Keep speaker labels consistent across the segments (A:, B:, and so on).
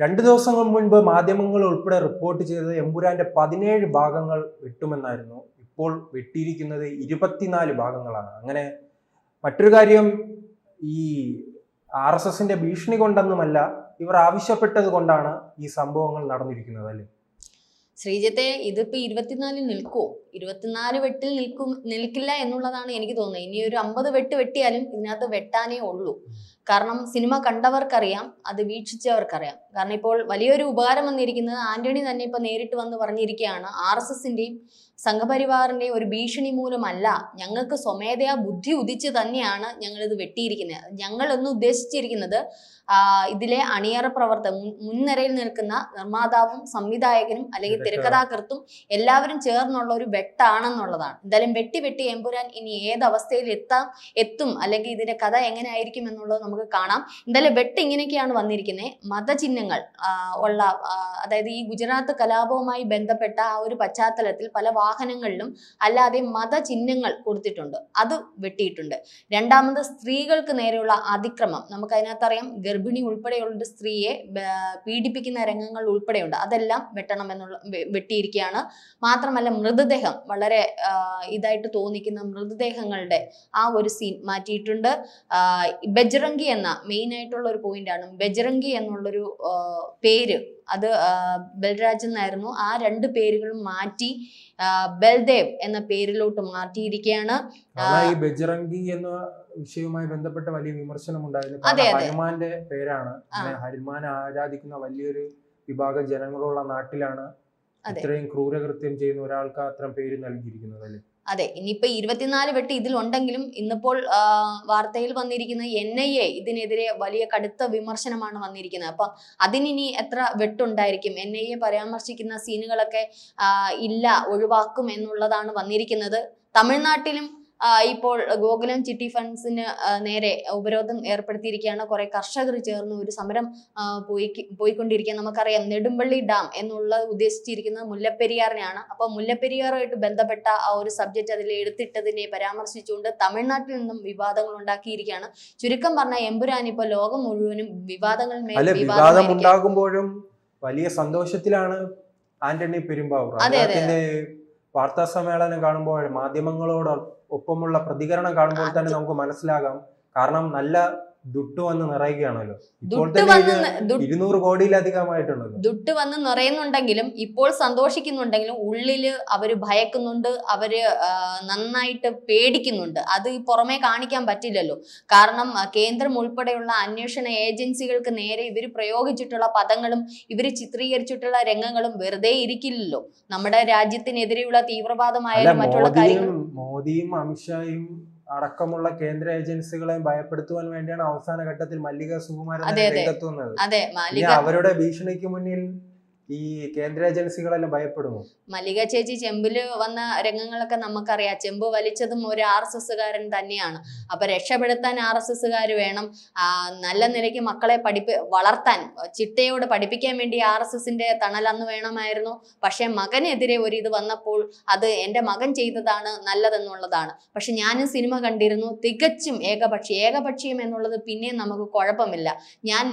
A: രണ്ടു ദിവസങ്ങൾ മുൻപ് മാധ്യമങ്ങൾ ഉൾപ്പെടെ റിപ്പോർട്ട് ചെയ്തത് എമ്പുരാന്റെ പതിനേഴ് ഭാഗങ്ങൾ വെട്ടുമെന്നായിരുന്നു. ഇപ്പോൾ വെട്ടിയിരിക്കുന്നത് ഇരുപത്തിനാല് ഭാഗങ്ങളാണ്. അങ്ങനെ മറ്റൊരു കാര്യം ഈ ആർ എസ് എസിന്റെ ഭീഷണി കൊണ്ടൊന്നുമല്ല ഇവർ ആവശ്യപ്പെട്ടത് കൊണ്ടാണ് ഈ സംഭവങ്ങൾ നടന്നിരിക്കുന്നത് അല്ലേ?
B: ശ്രീജിത്തെ ഇതിപ്പോ ഇരുപത്തിനാലിൽ നിൽക്കുമോ ഇരുപത്തിനാല് വെട്ടിൽ നിൽക്കും നിൽക്കില്ല എന്നുള്ളതാണ് എനിക്ക് തോന്നുന്നത്. ഇനി ഒരു അമ്പത് വെട്ട് വെട്ടിയാലും ഇതിനകത്ത് വെട്ടാനേ ഉള്ളൂ. കാരണം സിനിമ കണ്ടവർക്കറിയാം അത് വീക്ഷിച്ചവർക്കറിയാം. കാരണം ഇപ്പോൾ വലിയൊരു ഉപകാരം വന്നിരിക്കുന്നത് ആന്റണി തന്നെ ഇപ്പൊ നേരിട്ട് വന്ന് പറഞ്ഞിരിക്കുകയാണ് ആർ എസ് എസിന്റെയും സംഘപരിവാറിന്റെയും ഒരു ഭീഷണി മൂലമല്ല. ഞങ്ങൾക്ക് സ്വമേധയാ ബുദ്ധി ഉദിച്ച് തന്നെയാണ് ഞങ്ങൾ ഇത് വെട്ടിയിരിക്കുന്നത്. ഞങ്ങൾ എന്ന് ഉദ്ദേശിച്ചിരിക്കുന്നത് ആ, ഇതിലെ അണിയറ പ്രവർത്തക മുൻനിരയിൽ നിൽക്കുന്ന നിർമ്മാതാവും സംവിധായകനും അല്ലെങ്കിൽ തിരക്കഥാകൃത്തും എല്ലാവരും ചേർന്നുള്ള ഒരു വെട്ടാണെന്നുള്ളതാണ്. എന്തായാലും വെട്ടി വെട്ടി എമ്പുരാൻ ഇനി ഏത് അവസ്ഥയിൽ എത്താം എത്തും അല്ലെങ്കിൽ ഇതിന്റെ കഥ എങ്ങനെ ആയിരിക്കും എന്നുള്ളത് നമുക്ക് കാണാം. എന്തായാലും വെട്ട് ഇങ്ങനെയൊക്കെയാണ് വന്നിരിക്കുന്നത് മതചിഹ്നങ്ങൾ ഉള്ള അതായത് ഈ ഗുജറാത്ത് കലാപവുമായി ബന്ധപ്പെട്ട ആ ഒരു പശ്ചാത്തലത്തിൽ പല വാഹനങ്ങളിലും അല്ലാതെ മതചിഹ്നങ്ങൾ കൊടുത്തിട്ടുണ്ട്. അത് വെട്ടിയിട്ടുണ്ട്. രണ്ടാമത് സ്ത്രീകൾക്ക് നേരെയുള്ള അതിക്രമം. നമുക്ക് അതിനകത്തറിയാം ഗർഭിണി ഉൾപ്പെടെയുള്ള സ്ത്രീയെ പീഡിപ്പിക്കുന്ന രംഗങ്ങൾ ഉൾപ്പെടെയുണ്ട്. അതെല്ലാം വെട്ടണം എന്നുള്ള വെട്ടിയിരിക്കുകയാണ്. മാത്രമല്ല മൃതദേഹം വളരെ ആ, ഇതായിട്ട് തോന്നിക്കുന്ന മൃതദേഹങ്ങളുടെ ആ ഒരു സീൻ മാറ്റിയിട്ടുണ്ട്. ബജ്രംഗി എന്ന മെയിൻ ആയിട്ടുള്ള ഒരു പോയിന്റ് ആണ്. ബജ്രംഗി എന്നുള്ളൊരു പേര് അത് ബൽരാജ് എന്നായിരുന്നു. ആ രണ്ട് പേരുകളും മാറ്റി ബൽദേവ് എന്ന പേരിലോട്ട് മാറ്റിയിരിക്കുകയാണ്.
A: ഈ ബജ്രംഗി എന്ന വിഷയവുമായി ബന്ധപ്പെട്ട വലിയ വിമർശനം ഉണ്ടായിരുന്നു. ഹനുമാന്റെ പേരാണ്. ഹനുമാനെ ആരാധിക്കുന്ന വലിയൊരു വിഭാഗം ജനങ്ങളുള്ള നാട്ടിലാണ്. ഇത്രയും ക്രൂരകൃത്യം ചെയ്യുന്ന ഒരാൾക്ക് അത്രയും പേര് നൽകിയിരിക്കുന്നത് അല്ലേ?
B: അതെ ഇനിയിപ്പോ ഇരുപത്തിനാല് വെട്ട് ഇതിലുണ്ടെങ്കിലും ഇന്നിപ്പോൾ വാർത്തയിൽ വന്നിരിക്കുന്ന എൻ ഐ എ ഇതിനെതിരെ വലിയ കടുത്ത വിമർശനമാണ് വന്നിരിക്കുന്നത്. അപ്പൊ അതിനി എത്ര വെട്ടുണ്ടായിരിക്കും? എൻ ഐ എ പരാമർശിക്കുന്ന സീനുകളൊക്കെ ഇല്ല ഒഴിവാക്കും എന്നുള്ളതാണ് വന്നിരിക്കുന്നത്. തമിഴ്നാട്ടിലും ഇപ്പോൾ ഗോകുലം ചിട്ടി ഫണ്ട്സിന് നേരെ ഉപരോധം ഏർപ്പെടുത്തിയിരിക്കുകയാണ്. കുറെ കർഷകർ ചേർന്ന് ഒരു സമരം പോയി പോയിക്കൊണ്ടിരിക്കുക നമുക്കറിയാം നെടുമ്പള്ളി ഡാം എന്നുള്ള ഉദ്ദേശിച്ചിരിക്കുന്നത് മുല്ലപ്പെരിയാറിനെയാണ്. അപ്പൊ മുല്ലപ്പെരിയാറുമായിട്ട് ബന്ധപ്പെട്ട ആ ഒരു സബ്ജക്റ്റ് അതിൽ എടുത്തിട്ടതിനെ പരാമർശിച്ചുകൊണ്ട് തമിഴ്നാട്ടിൽ നിന്നും വിവാദങ്ങൾ ഉണ്ടാക്കിയിരിക്കുകയാണ്. ചുരുക്കം പറഞ്ഞ എമ്പുരാൻ ഇപ്പൊ ലോകം മുഴുവനും വിവാദങ്ങൾ
A: വിവാദം ഉണ്ടാകുമ്പോഴും വലിയ സന്തോഷത്തിലാണ് ആന്റണി പെരുമ്പാവൂർ.
B: അതെ.
A: അദ്ദേഹത്തിന്റെ വാർത്താ സമ്മേളനം കാണുമ്പോൾ മാധ്യമങ്ങളോട് ഒപ്പമുള്ള പ്രതികരണം കാണുമ്പോൾ തന്നെ നമുക്ക് മനസ്സിലാകാം. കാരണം നല്ല ദുട്ട് വന്ന് നിറയുകയാണല്ലോ. ഇപ്പോൾ ഇരുന്നൂറ് കോടിയിലധികമായിട്ടുണ്ടല്ലോ.
B: ദുട്ട് വന്ന് നിറയുന്നുണ്ടെങ്കിലും ഇപ്പോൾ സന്തോഷിക്കുന്നുണ്ടെങ്കിലും ഉള്ളിൽ അവർ ഭയക്കുന്നുണ്ട് അവർ നന്നായിട്ട് പേടിക്കുന്നുണ്ട്. അത് ഈ പുറമേ കാണിക്കാൻ പറ്റില്ലല്ലോ. കാരണം കേന്ദ്രം ഉൾപ്പെടെയുള്ള അന്വേഷണ ഏജൻസികൾക്ക് നേരെ ഇവർ പ്രയോഗിച്ചിട്ടുള്ള പദങ്ങളും ഇവർ ചിത്രീകരിച്ചിട്ടുള്ള രംഗങ്ങളും വെറുതെ ഇരിക്കില്ലല്ലോ. നമ്മുടെ രാജ്യത്തിനെതിരെയുള്ള തീവ്രവാദമായാലും മറ്റുള്ള കാര്യങ്ങളും
A: മോദിയും അമിത്ഷായും അടക്കമുള്ള കേന്ദ്ര ഏജൻസികളെയും ഭയപ്പെടുത്തുവാൻ വേണ്ടിയാണ് അവസാന ഘട്ടത്തിൽ മല്ലിക സുകുമാരൻ
B: രംഗത്തുന്നത്.
A: രംഗത്ത് വന്നത് അവരുടെ ഭീഷണിക്ക് മുന്നിൽ ഈ കേന്ദ്ര ഏജൻസികളെല്ലാം ഭയപ്പെടുമോ?
B: മല്ലിക ചേച്ചി ചെമ്പിൽ വന്ന രംഗങ്ങളൊക്കെ നമുക്കറിയാം. ചെമ്പ് വലിച്ചതും ഒരു ആർ എസ് എസ്സുകാരൻ തന്നെയാണ്. അപ്പൊ രക്ഷപ്പെടുത്താൻ ആർ എസ് എസ്സുകാർ വേണം. നല്ല നിലയ്ക്ക് മക്കളെ പഠിപ്പി വളർത്താൻ ചിട്ടയോട് പഠിപ്പിക്കാൻ വേണ്ടി ആർ എസ് എസിന്റെ തണലന്ന് വേണമായിരുന്നു. പക്ഷെ മകനെതിരെ ഒരു ഇത് വന്നപ്പോൾ അത് എന്റെ മകൻ ചെയ്തതാണ് നല്ലതെന്നുള്ളതാണ്. പക്ഷെ ഞാനും സിനിമ കണ്ടിരുന്നു. തികച്ചും ഏകപക്ഷി ഏകപക്ഷീയം എന്നുള്ളത് പിന്നെയും നമുക്ക് കുഴപ്പമില്ല. ഞാൻ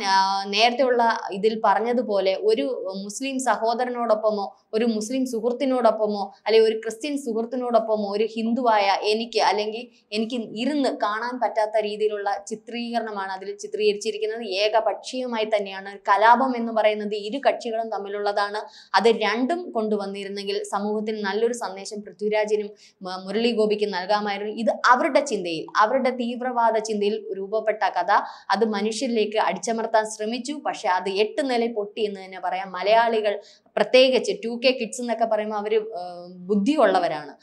B: നേരത്തെയുള്ള ഇതിൽ പറഞ്ഞതുപോലെ ഒരു മുസ്ലിം സഹോദരനോടൊപ്പമോ ഒരു മുസ്ലിം സുഹൃത്തിനോടൊപ്പമോ അല്ലെങ്കിൽ ഒരു ക്രിസ്ത്യൻ സുഹൃത്തിനോടൊപ്പമോ ഒരു ഹിന്ദുവായ എനിക്ക് അല്ലെങ്കിൽ എനിക്ക് ഇരുന്ന് കാണാൻ പറ്റാത്ത രീതിയിലുള്ള ചിത്രീകരണമാണ് അതിൽ ചിത്രീകരിച്ചിരിക്കുന്നത്. ഏകപക്ഷീയമായി തന്നെയാണ്. കലാപം എന്ന് പറയുന്നത് ഇരു കക്ഷികളും തമ്മിലുള്ളതാണ്. അത് രണ്ടും കൊണ്ടുവന്നിരുന്നെങ്കിൽ സമൂഹത്തിന് നല്ലൊരു സന്ദേശം പൃഥ്വിരാജിനും മുരളി ഗോപിക്കും നൽകാമായിരുന്നു. ഇത് അവരുടെ ചിന്തയിൽ അവരുടെ തീവ്രവാദ ചിന്തയിൽ രൂപപ്പെട്ട കഥ. അത് മനുഷ്യരിലേക്ക് അടിച്ചമർത്താൻ ശ്രമിച്ചു. പക്ഷെ അത് എട്ട് നില പൊട്ടി എന്ന് തന്നെ പറയാം. മലയാളികൾ പ്രത്യേകിച്ച് ടു കെ കിഡ്സ് എന്നൊക്കെ പറയുമ്പോൾ അവർ ബുദ്ധിയുള്ളവരാണ്.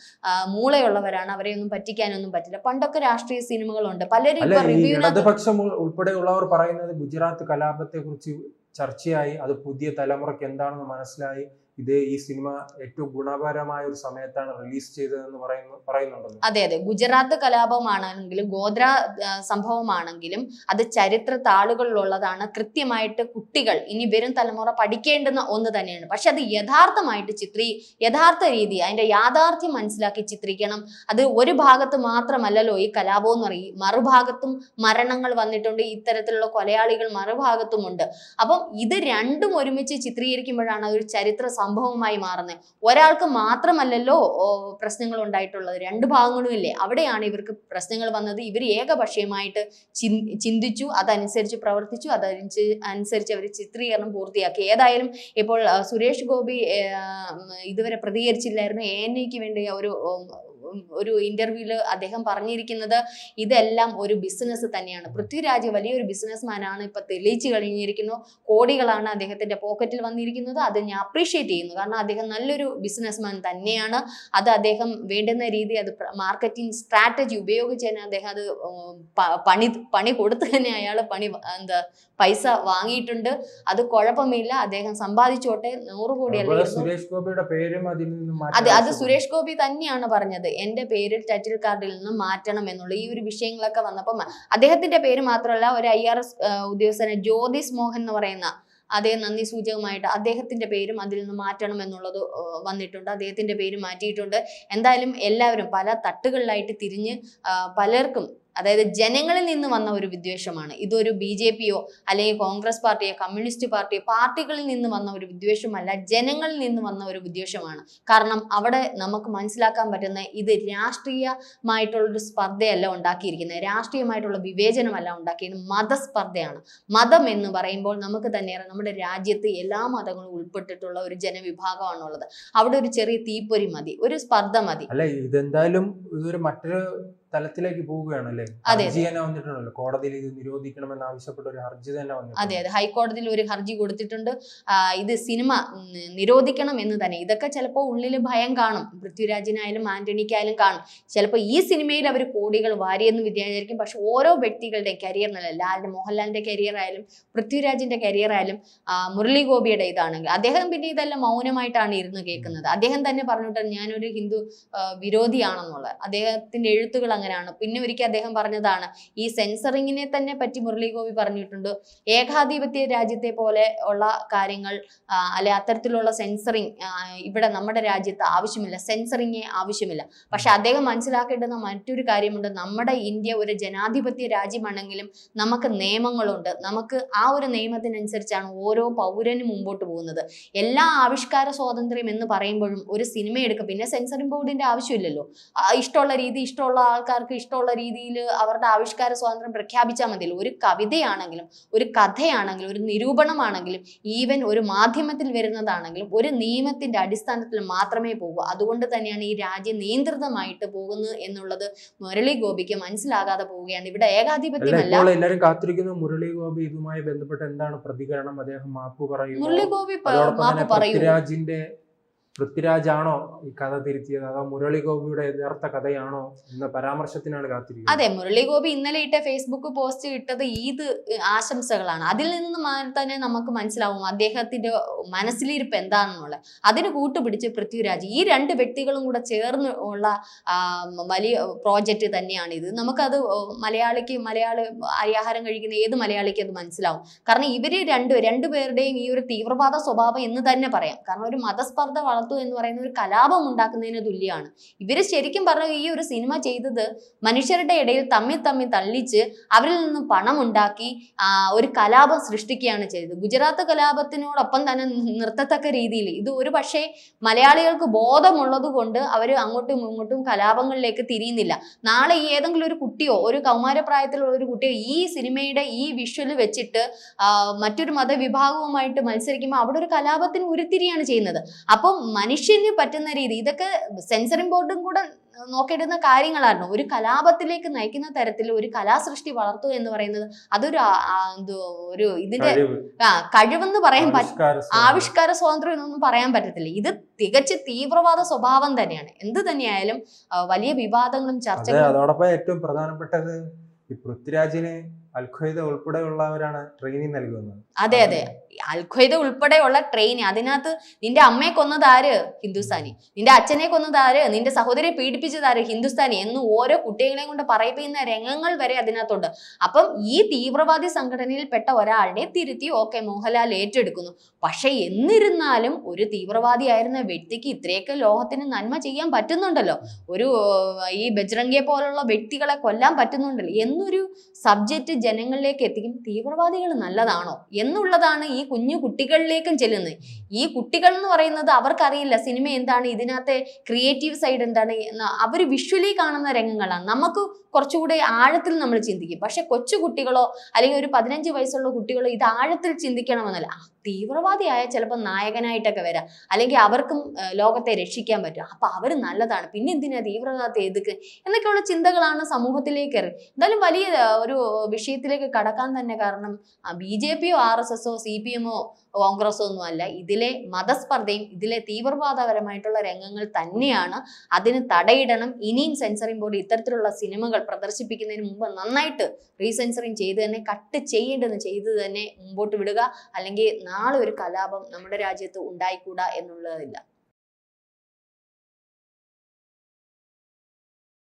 B: മൂളയുള്ളവരാണ്. അവരെ ഒന്നും പറ്റിക്കാനൊന്നും പറ്റില്ല. പണ്ടൊക്കെ രാഷ്ട്രീയ സിനിമകളുണ്ട്. പലരും
A: ഇടതുപക്ഷം ഉൾപ്പെടെയുള്ളവർ പറയുന്നത് ഗുജറാത്ത് കലാപത്തെ കുറിച്ച് ചർച്ചയായി. അത് പുതിയ തലമുറയ്ക്ക് എന്താണെന്ന് മനസ്സിലായി. ഇത് ഈ സിനിമ ഏറ്റവും ഗുണപരമായ ഒരു സമയത്താണ് റിലീസ് ചെയ്തതെന്ന് പറയുന്നു പറയുന്നുണ്ടല്ലോ
B: അതെ അതെ. ഗുജറാത്ത് കലാപമാണെങ്കിലും ഗോത്ര സംഭവമാണെങ്കിലും അത് ചരിത്ര താളുകളിലുള്ളതാണ്. കൃത്യമായിട്ട് കുട്ടികൾ ഇനി വരും തലമുറ പഠിക്കേണ്ടുന്ന ഒന്ന് തന്നെയാണ്. പക്ഷെ അത് യഥാർത്ഥമായിട്ട് ചിത്രീ യഥാർത്ഥ രീതി അതിന്റെ യാഥാർത്ഥ്യം മനസ്സിലാക്കി ചിത്രീക്കണം അത് ഒരു ഭാഗത്ത് മാത്രമല്ലല്ലോ ഈ കലാപം എന്ന് പറയും. മറുഭാഗത്തും മരണങ്ങൾ വന്നിട്ടുണ്ട് ഇത്തരത്തിലുള്ള കൊലയാളികൾ മറുഭാഗത്തുമുണ്ട്. അപ്പം ഇത് രണ്ടും ഒരുമിച്ച് ചിത്രീകരിക്കുമ്പോഴാണ് ഒരു ചരിത്ര സംഭവമായി മാറുന്നത്. ഒരാൾക്ക് മാത്രമല്ലല്ലോ പ്രശ്നങ്ങൾ ഉണ്ടായിട്ടുള്ളത്. രണ്ട് ഭാഗങ്ങളും ഇല്ലേ? അവിടെയാണ് ഇവർക്ക് പ്രശ്നങ്ങൾ വന്നത്. ഇവർ ഏകപക്ഷീയമായിട്ട് ചിന്തിച്ചു അതനുസരിച്ച് പ്രവർത്തിച്ചു അതനുസരിച്ച് അനുസരിച്ച് അവർ ചിത്രീകരണം പൂർത്തിയാക്കി. ഏതായാലും ഇപ്പോൾ സുരേഷ് ഗോപി ഇതുവരെ പ്രതികരിച്ചില്ലായിരുന്നു. എ എൻ ഐക്ക് വേണ്ടി ഒരു ഒരു ഇന്റർവ്യൂൽ അദ്ദേഹം പറഞ്ഞിരിക്കുന്നത് ഇതെല്ലാം ഒരു ബിസിനസ് തന്നെയാണ്. പൃഥ്വിരാജ് വലിയൊരു ബിസിനസ്മാനാണ് ഇപ്പൊ തെളിയിച്ചു കഴിഞ്ഞിരിക്കുന്നു. കോടികളാണ് അദ്ദേഹത്തിന്റെ പോക്കറ്റിൽ വന്നിരിക്കുന്നത്. അത് ഞാൻ അപ്രീഷിയേറ്റ് ചെയ്യുന്നു. കാരണം അദ്ദേഹം നല്ലൊരു ബിസിനസ്മാൻ തന്നെയാണ്. അത് അദ്ദേഹം വേണ്ടുന്ന രീതി അത് മാർക്കറ്റിംഗ് സ്ട്രാറ്റജി ഉപയോഗിച്ച് തന്നെ അദ്ദേഹം അത് പണി പണി കൊടുത്ത് തന്നെ അയാൾ പണി എന്താ പൈസ വാങ്ങിയിട്ടുണ്ട്. അത് കുഴപ്പമില്ല. അദ്ദേഹം സമ്പാദിച്ചോട്ടെ. നൂറ് കോടിയല്ല
A: സുരേഷ് ഗോപിയുടെ പേരും അതിൽ
B: അതെ അത് സുരേഷ് ഗോപി തന്നെയാണ് പറഞ്ഞത്. എന്റെ പേര് ടൈറ്റിൽ കാർഡിൽ നിന്ന് മാറ്റണം എന്നുള്ള. ഈ ഒരു വിഷയങ്ങളൊക്കെ വന്നപ്പോൾ മ- അദ്ദേഹത്തിന്റെ പേര് മാത്രമല്ല ഒരു ഐ ആർ എസ് ഉദ്യോഗസ്ഥനെ ജ്യോതിസ് മോഹൻ എന്ന് പറയുന്ന അതേ നന്ദി സൂചകമായിട്ട് അദ്ദേഹത്തിന്റെ പേരും അതിൽ നിന്ന് മാറ്റണം എന്നുള്ളത് വന്നിട്ടുണ്ട്. അദ്ദേഹത്തിന്റെ പേര് മാറ്റിയിട്ടുണ്ട്. എന്തായാലും എല്ലാവരും പല തട്ടുകളിലായിട്ട് തിരിഞ്ഞ് പലർക്കും അതായത് ജനങ്ങളിൽ നിന്ന് വന്ന ഒരു വിദ്വേഷമാണ്. ഇതൊരു ബി ജെ പിയോ അല്ലെങ്കിൽ കോൺഗ്രസ് പാർട്ടിയോ കമ്മ്യൂണിസ്റ്റ് പാർട്ടിയോ പാർട്ടികളിൽ നിന്ന് വന്ന ഒരു വിദ്വേഷമല്ല ജനങ്ങളിൽ നിന്ന് വന്ന ഒരു വിദ്വേഷമാണ്. കാരണം അവിടെ നമുക്ക് മനസ്സിലാക്കാൻ പറ്റുന്ന ഇത് രാഷ്ട്രീയമായിട്ടുള്ളൊരു സ്പർദ്ധയല്ല ഉണ്ടാക്കിയിരിക്കുന്നത്. രാഷ്ട്രീയമായിട്ടുള്ള വിവേചനമല്ല ഉണ്ടാക്കിയത്. മതസ്പർദ്ധയാണ്. മതം എന്ന് പറയുമ്പോൾ നമുക്ക് തന്നെയാണ് നമ്മുടെ രാജ്യത്ത് എല്ലാ മതങ്ങളും ഉൾപ്പെട്ടിട്ടുള്ള ഒരു ജനവിഭാഗമാണുള്ളത്. അവിടെ ഒരു ചെറിയ തീപ്പൊരി മതി ഒരു സ്പർദ്ധ മതി.
A: അല്ല ഇതെന്തായാലും ഇതൊരു മറ്റൊരു തലത്തിലേക്ക് പോവുകയാണ് അല്ലേ. ഹർജി തന്നെ വന്നിട്ടുണ്ടല്ലോ. കോടതിയിൽ ഇത് നിരോധിക്കണമെന്ന് ആവശ്യപ്പെട്ട ഒരു ഹർജി തന്നെ
B: വന്നു
A: അതെ
B: അതെ. ഹൈക്കോടതിയിൽ ഒരു ഹർജി കൊടുത്തിട്ടുണ്ട്. ഇത് സിനിമ നിരോധിക്കണം എന്ന് തന്നെ. ഇതൊക്കെ ചിലപ്പോൾ ഉള്ളിൽ ഭയം കാണും. പൃഥ്വിരാജിനായാലും ആന്റണിക്കായാലും കാണും. ചിലപ്പോൾ ഈ സിനിമയിൽ അവർ കോടികൾ വാരിയെന്ന് വിചാരിക്കും. പക്ഷെ ഓരോ വ്യക്തികളുടെ കരിയർ നില ലാലിന്റെ മോഹൻലാലിന്റെ കരിയർ ആയാലും പൃഥ്വിരാജിന്റെ കരിയർ ആയാലും മുരളി ഗോപിയുടെ ഇതാണെങ്കിൽ അദ്ദേഹം പിന്നെ ഇതെല്ലാം മൗനമായിട്ടാണ് ഇരുന്ന് കേൾക്കുന്നത്. അദ്ദേഹം തന്നെ പറഞ്ഞിട്ട് ഞാനൊരു ഹിന്ദു വിരോധിയാണെന്നുള്ളത്. അദ്ദേഹത്തിന്റെ എഴുത്തുകൾ അങ്ങനെയാണ്. പിന്നെ ഒരിക്കൽ അദ്ദേഹം പറഞ്ഞതാണ് ഈ സെൻസറിങ്ങിനെ തന്നെ പറ്റി മുരളി ഗോപി പറഞ്ഞിട്ടുണ്ട്. ഏകാധിപത്യ രാജ്യത്തെ പോലെ ഉള്ള കാര്യങ്ങൾ അല്ലെ അത്തരത്തിലുള്ള സെൻസറിങ് ഇവിടെ നമ്മുടെ രാജ്യത്ത് ആവശ്യമില്ല. സെൻസറിങ് ആവശ്യമില്ല. പക്ഷെ അദ്ദേഹം മനസ്സിലാക്കേണ്ടുന്ന മറ്റൊരു കാര്യമുണ്ട്. നമ്മുടെ ഇന്ത്യ ഒരു ജനാധിപത്യ രാജ്യമാണെങ്കിലും നമുക്ക് നിയമങ്ങളുണ്ട്. നമുക്ക് ആ ഒരു നിയമത്തിനനുസരിച്ചാണ് ഓരോ പൗരനും മുമ്പോട്ട് പോകുന്നത്. എല്ലാ ആവിഷ്കാര സ്വാതന്ത്ര്യം എന്ന് പറയുമ്പോഴും ഒരു സിനിമ എടുക്കുക പിന്നെ സെൻസറിംഗ് ബോർഡിന്റെ ആവശ്യമില്ലല്ലോ. ഇഷ്ടമുള്ള രീതി ഇഷ്ടമുള്ള ആൾക്കാർക്ക് ഇഷ്ടമുള്ള രീതിയിൽ അവരുടെ ആവിഷ്കാര സ്വാതന്ത്ര്യം പ്രഖ്യാപിച്ചാൽ മതിയല്ലോ. ഒരു കവിതയാണെങ്കിലും ഒരു കഥയാണെങ്കിലും ഒരു നിരൂപണമാണെങ്കിലും ഈവൻ ഒരു മാധ്യമത്തിൽ വരുന്നതാണെങ്കിലും ഒരു നിയമത്തിന്റെ അടിസ്ഥാനത്തിൽ മാത്രമേ പോകൂ. അതുകൊണ്ട് തന്നെയാണ് ഈ രാജ്യം നിയന്ത്രിതമായിട്ട് പോകുന്നത് എന്നുള്ളത് മുരളി ഗോപിക്ക് മനസ്സിലാകാതെ പോവുകയാണ്. ഇവിടെ
A: ഏകാധിപത്യം
B: ഏകാധിപത്യമല്ല
A: കാത്തിരിക്കുന്നു. മുരളി ഗോപി ഇതുമായി ബന്ധപ്പെട്ട് എന്താണ് പ്രതികരണം? അദ്ദേഹം മാപ്പ് പറയും
B: മുരളി ഗോപി മാപ്പ് പറയും
A: പൃഥ്വിരാജാണോ ഈ കഥ തിരുത്തിയത്? അതോ മുരളി ഗോപിയുടെ കഥയാണോ എന്ന പരാമർശത്തിനാണ് കാത്തിരിക്കുന്നത്?
B: അതെ മുരളി ഗോപി ഇന്നലെ ഇട്ട ഫേസ്ബുക്ക് പോസ്റ്റ് ഇട്ടത് ഈദ് ആശംസകളാണ്. അതിൽ നിന്ന് തന്നെ നമുക്ക് മനസ്സിലാവും അദ്ദേഹത്തിന്റെ മനസ്സിലിരിപ്പ് എന്താണെന്നുള്ളത് അതിന് കൂട്ടുപിടിച്ച് പൃഥ്വിരാജ് ഈ രണ്ട് വ്യക്തികളും കൂടെ ചേർന്ന് ഉള്ള വലിയ പ്രോജക്റ്റ് തന്നെയാണ് ഇത്. നമുക്കത് മലയാളിക്ക് മലയാളി അരിയാഹാരം കഴിക്കുന്ന ഏത് മലയാളിക്ക് അത് മനസ്സിലാവും. കാരണം ഇവർ രണ്ട് രണ്ടുപേരുടെയും ഈ ഒരു തീവ്രവാദ സ്വഭാവം എന്ന് തന്നെ പറയാം. കാരണം ഒരു മതസ്പർദ്ധ വളർത്തു എന്ന് പറയുന്ന ഒരു കലാപം ഉണ്ടാക്കുന്നതിന് തുല്യമാണ് ഇവർ ശരിക്കും പറഞ്ഞ ഈ ഒരു സിനിമ ചെയ്തത് മനുഷ്യരുടെ ഇടയിൽ തമ്മിൽ തമ്മിൽ തള്ളിച്ച് അവരിൽ നിന്ന് പണം ഉണ്ടാക്കി ഒരു കലാപം സൃഷ്ടിക്കുകയാണ് ചെയ്തത്. ഗുജറാത്ത് കലാപത്തിനോടൊപ്പം തന്നെ നിർത്തത്തക്ക രീതിയിൽ. ഇത് ഒരു പക്ഷേ മലയാളികൾക്ക് ബോധമുള്ളത് കൊണ്ട് അവർ അങ്ങോട്ടും ഇങ്ങോട്ടും കലാപങ്ങളിലേക്ക് തിരിയുന്നില്ല. നാളെ ഏതെങ്കിലും ഒരു കുട്ടിയോ ഒരു കൗമാരപ്രായത്തിലുള്ള ഒരു കുട്ടിയോ ഈ സിനിമയുടെ ഈ വിഷ്വൽ വെച്ചിട്ട് മറ്റൊരു മതവിഭാഗവുമായിട്ട് മത്സരിക്കുമ്പോൾ അവിടെ ഒരു കലാപത്തിന് ഉരുത്തിരിയാണ് ചെയ്യുന്നത്. അപ്പം മനുഷ്യന് പറ്റുന്ന രീതി ഇതൊക്കെ സെൻസറിംഗ് ബോർഡും കൂടെ നോക്കേണ്ടുന്ന കാര്യങ്ങളായിരുന്നു. ഒരു കലാപത്തിലേക്ക് നയിക്കുന്ന തരത്തിൽ ഒരു കലാസൃഷ്ടി വളർത്തുക എന്ന് പറയുന്നത് അതൊരു ഒരു ഇതിന്റെ ആ കഴിവെന്ന് പറയാൻ പറ്റ
A: ആവിഷ്കാര സ്വാതന്ത്ര്യം.
B: എന്നൊന്നും പറയാൻ പറ്റത്തില്ല. ഇത് തികച്ച് തീവ്രവാദ സ്വഭാവം തന്നെയാണ്. എന്ത് തന്നെയായാലും വലിയ വിവാദങ്ങളും ചർച്ചകളും
A: അതോടൊപ്പം ഏറ്റവും പ്രധാനപ്പെട്ടത് ഈ പൃഥ്വിരാജിന് അൽഖ്വയ്ദ ഉൾപ്പെടെയുള്ളവരാണ് ട്രെയിനിങ് നൽകുന്നത്.
B: അതെ അതെ. അൽഖ്വയ്ദ ഉൾപ്പെടെയുള്ള ട്രെയിനിങ് അതിനകത്ത് നിന്റെ അമ്മയെ കൊന്നത് ആര്? ഹിന്ദുസ്ഥാനി. നിന്റെ അച്ഛനെ കൊന്നത് ആര്? നിന്റെ സഹോദരിയെ പീഡിപ്പിച്ചത് ആര്? ഹിന്ദുസ്ഥാനി. എന്ന് ഓരോ കുട്ടികളെയും കൊണ്ട് പറയിപ്പിക്കുന്ന രംഗങ്ങൾ വരെ അതിനകത്തുണ്ട്. അപ്പം ഈ തീവ്രവാദി സംഘടനയിൽപ്പെട്ട ഒരാളുടെ തിരുത്തി ഓക്കെ മോഹൻലാൽ ഏറ്റെടുക്കുന്നു. പക്ഷെ എന്നിരുന്നാലും ഒരു തീവ്രവാദി തീവ്രവാദിയായിരുന്ന വ്യക്തിക്ക് ഇത്രയൊക്കെ ലോകത്തിന് നന്മ ചെയ്യാൻ പറ്റുന്നുണ്ടല്ലോ. ഒരു ഈ ബജ്രംഗിയെ പോലുള്ള വ്യക്തികളെ കൊല്ലാൻ പറ്റുന്നുണ്ടല്ലോ. എന്നൊരു സബ്ജക്റ്റ് ജനങ്ങളിലേക്ക് എത്തിക്കും. തീവ്രവാദികൾ നല്ലതാണോ? എന്നുള്ളതാണ് ഈ കുഞ്ഞു കുട്ടികളിലേക്കും ചെല്ലുന്നത്. ഈ കുട്ടികൾ എന്ന് പറയുന്നത് അവർക്കറിയില്ല സിനിമ എന്താണ് ഇതിനകത്തെ ക്രിയേറ്റീവ് സൈഡ് എന്താണ് അവർ വിഷ്വലി കാണുന്ന രംഗങ്ങളാണ്. നമുക്ക് കുറച്ചുകൂടെ ആഴത്തിൽ നമ്മൾ ചിന്തിക്കും. പക്ഷെ കൊച്ചു കുട്ടികളോ അല്ലെങ്കിൽ ഒരു പതിനഞ്ച് വയസ്സുള്ള കുട്ടികളോ ഇത് ആഴത്തിൽ ചിന്തിക്കണമെന്നല്ല. തീവ്രവാദിയായ ചിലപ്പോൾ നായകനായിട്ടൊക്കെ വരാം. അല്ലെങ്കിൽ അവർക്കും ലോകത്തെ രക്ഷിക്കാൻ പറ്റും. അപ്പൊ അവർ നല്ലതാണ്. പിന്നെ എന്തിനാ തീവ്രവാദത്തെ എതുക്ക് എന്നൊക്കെയുള്ള ചിന്തകളാണ് സമൂഹത്തിലേക്ക് ഇറങ്ങി എന്തായാലും വലിയ ഒരു വിഷയത്തിലേക്ക് കടക്കാൻ തന്നെ കാരണം ബി ജെ പിയോ ആർ എസ് എസോ സി പി എമ്മോ കോൺഗ്രസോ ഒന്നും അല്ല ഇതിലെ മതസ്പർദ്ധയും ഇതിലെ തീവ്രവാദപരമായിട്ടുള്ള രംഗങ്ങൾ തന്നെയാണ്. അതിന് തടയിടണം. ഇനിയും സെൻസറിംഗ് ബോർഡ് ഇത്തരത്തിലുള്ള സിനിമകൾ പ്രദർശിപ്പിക്കുന്നതിന് മുമ്പ് നന്നായിട്ട് റീസെൻസറിങ് ചെയ്ത് തന്നെ കട്ട് ചെയ്യേണ്ടതെന്ന് ചെയ്ത് തന്നെ മുമ്പോട്ട് വിടുക. അല്ലെങ്കിൽ നാളെ ഒരു കലാപം നമ്മുടെ രാജ്യത്ത് ഉണ്ടായിക്കൂടാ എന്നുള്ളതില്ല.